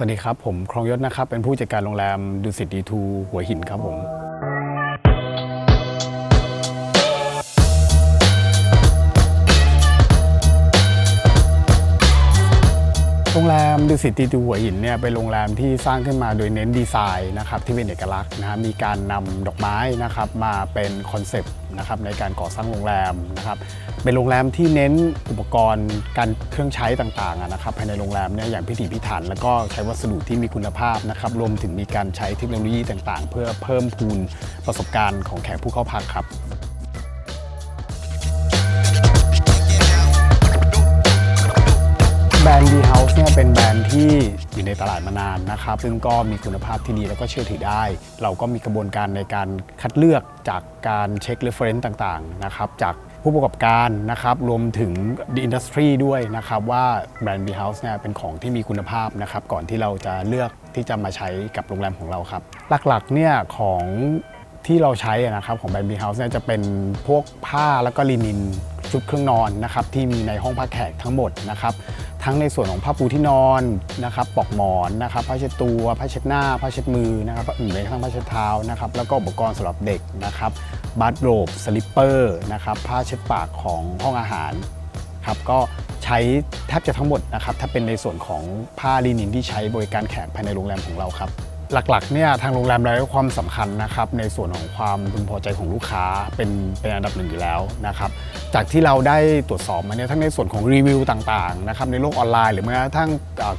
สวัสดีครับ ผมครองยศนะครับ เป็นผู้จัดการโรงแรมดุสิตดีทูหัวหินครับผม รงแรมดุสิตดีทูหัวหินเนี่ยเป็นโรงแรมที่สร้างขึ้นมาโดยเน้นดีไซน์นะครับที่เป็นเอกลักษณ์นะมีการนำดอกไม้นะครับมาเป็นคอนเซปต์นะครับในการก่อสร้างโรงแรมนะครับเป็นโรงแรมที่เน้นอุปกรณ์การเครื่องใช้ต่างๆนะครับภายในโรงแรมเนี่ยอย่างพิถีพิถัน แล้วก็ใช้วัสดุที่มีคุณภาพนะครับรวมถึงมีการใช้เทคโนโลยีต่างๆ เพื่อเพิ่มพูนประสบการณ์ของแขกผู้เข้าพักครับ เนี่ยเป็นแบรนด์ที่อยู่ในตลาดมานานนะครับ ซึ่งก็มีคุณภาพที่ดีแล้วก็เชื่อถือได้ เราก็มีกระบวนการในการคัดเลือกจากการเช็ค reference ต่างๆนะครับจากผู้ประกอบการนะครับรวมถึง the industry ด้วยนะครับว่าแบรนด์ B House เนี่ยเป็นของที่มีคุณภาพนะครับก่อนที่เราจะเลือกที่จะมาใช้กับโรงแรมของเราครับ หลักๆเนี่ยของที่เราใช้นะครับของแบรนด์ B House เนี่ยจะเป็นพวกผ้าแล้วก็ลินินชุดเครื่องนอนนะครับที่มีในห้องพักแขกทั้งหมดนะครับ ทั้งในส่วนของผ้าปูที่นอนนะครับปลอกหมอนนะครับผ้าเช็ดตัวผ้าเช็ดหน้าผ้าเช็ดมือนะครับหรือแม้กระทั่งผ้าเช็ดเท้านะครับแล้วก็อุปกรณ์สำหรับเด็กนะครับบัตโรบสลิปเปอร์นะครับผ้าเช็ดปากของห้องอาหารครับก็ใช้แทบจะทั้งหมดนะครับถ้าเป็นในส่วนของผ้าลินินที่ใช้บริการแขกภายในโรงแรมของเราครับหลักๆเนี่ยทางโรงแรมเราให้ความสำคัญนะครับในส่วนของความพึงพอใจของลูกค้าเป็นเป็นอันดับหนึ่งอยู่แล้วนะครับ จากที่เราได้ตรวจสอบมาเนี่ยทั้งในส่วนของรีวิวต่างๆนะครับในโลกออนไลน์หรือแม้กระทั่ง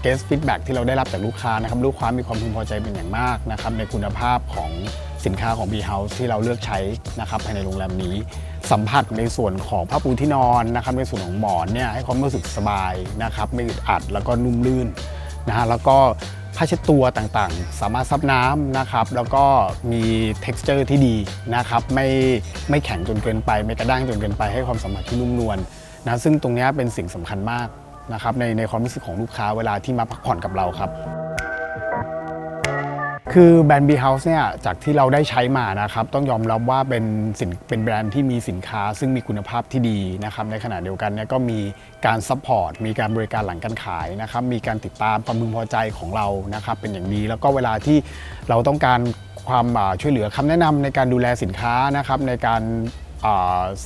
เกสฟีดแบ็ที่เราได้รับจากลูกค้านะครับลูกค้ามีความพึงพอใจเป็นอย่างมากนะครับในคุณภาพของสินค้าของ B House ที่เราเลือกใช้นะครับภายในโรงแรมนี้ สัมผัสในส่วนของผ้าปูที่นอนนะครับในส่วนของหมอนเนี่ยให้ความรู้สึกสบายนะครับไม่อึดอัดแล้วก็นุ่มลื่นนะฮะแล้วก็ ผ้าเช็ดตัวต่างๆ สามารถซับน้ำนะครับ แล้วก็มี t e x t อร์ที่ดีนะครับไม่ไม่แข็งจนเกินไป ไม่กระด้างจนเกินไปให้ความสัมผัสที่นุ่มนวลนะซึ่งตรงนี้เป็นสิ่งสำคัญมากนะครับในในความรู้สึกของลูกค้าเวลาที่มาพักผ่อนกับเราครับ คือแบรนด์ B House เนี่ยจากที่เราได้ใช้มานะครับต้องยอมรับว่าเป็นสินเป็นแบรนด์ที่มีสินค้า ซึ่งมีคุณภาพที่ดีนะครับในขณะเดียวกันเนี่ยก็มีการซัพพอร์ตมีการบริการหลังการขายนะครับมีการติดตามความพึงพอใจของเรานะครับเป็นอย่างดีแล้วก็เวลาที่เราต้องการความช่วยเหลือคำแนะนำในการดูแลสินค้านะครับในการ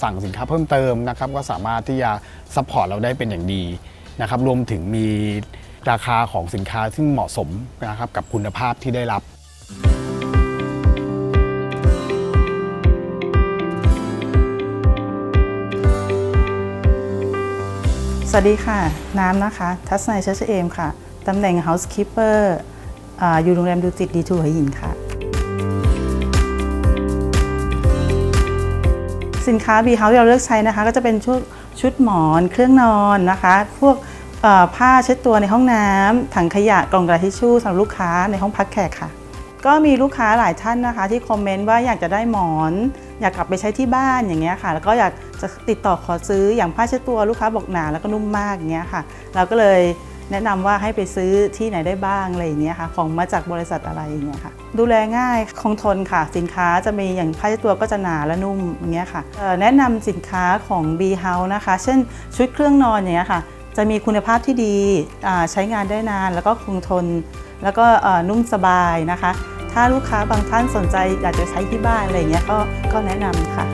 สั่งสินค้าเพิ่มเติมนะครับก็สามารถที่จะซัพพอร์ตเราได้เป็นอย่างดีนะครับรวมถึงมีราคาของสินค้าซึ่งเหมาะสมนะครับกับคุณภาพที่ได้รับ สวัสดีค่ะ น้ำนะคะ ทัศนัยเชชเอมค่ะ ตำแหน่ง Housekeeper ออยู่โรงแรมดูจิตดีทูหัวหินค่ะ สินค้า B House ที่เราเลือกใช้นะคะ ก็จะเป็นชุดชุดหมอนเครื่องนอนนะคะ พวกผ้าเช็ดตัวในห้องน้ำถังขยะกล่องกระดาษทิชชู่สำหรับลูกค้าในห้องพักแขกค่ะ ก็มีลูกค้าหลายท่านนะคะ ที่คอมเมนต์ว่าอยากจะได้หมอน อยากกลับไปใช้ที่บ้านอย่างเงี้ยค่ะ แล้วก็อยากจะติดต่อขอซื้ออย่างผ้าเช็ดตัวลูกค้าบอกหนาแล้วก็นุ่มมากอย่างเงี้ยค่ะ เราก็เลยแนะนำว่าให้ไปซื้อที่ไหนได้บ้างอะไรอย่างเงี้ยค่ะ ของมาจากบริษัทอะไรอย่างเงี้ยค่ะ ดูแลง่ายคงทนค่ะ สินค้าจะมีอย่างผ้าเช็ดตัวก็จะหนาและนุ่มอย่างเงี้ยค่ะแนะนำสินค้าของ B House นะคะ เช่นชุดเครื่องนอนอย่างเงี้ยค่ะ จะมีคุณภาพที่ดีใช้งานได้นานแล้วก็คงทน แล้วก็นุ่มสบายนะคะ ถ้าลูกค้าบางท่านสนใจอยากจะใช้ที่บ้านอะไรอย่างเงี้ยก็ก็แนะนำค่ะ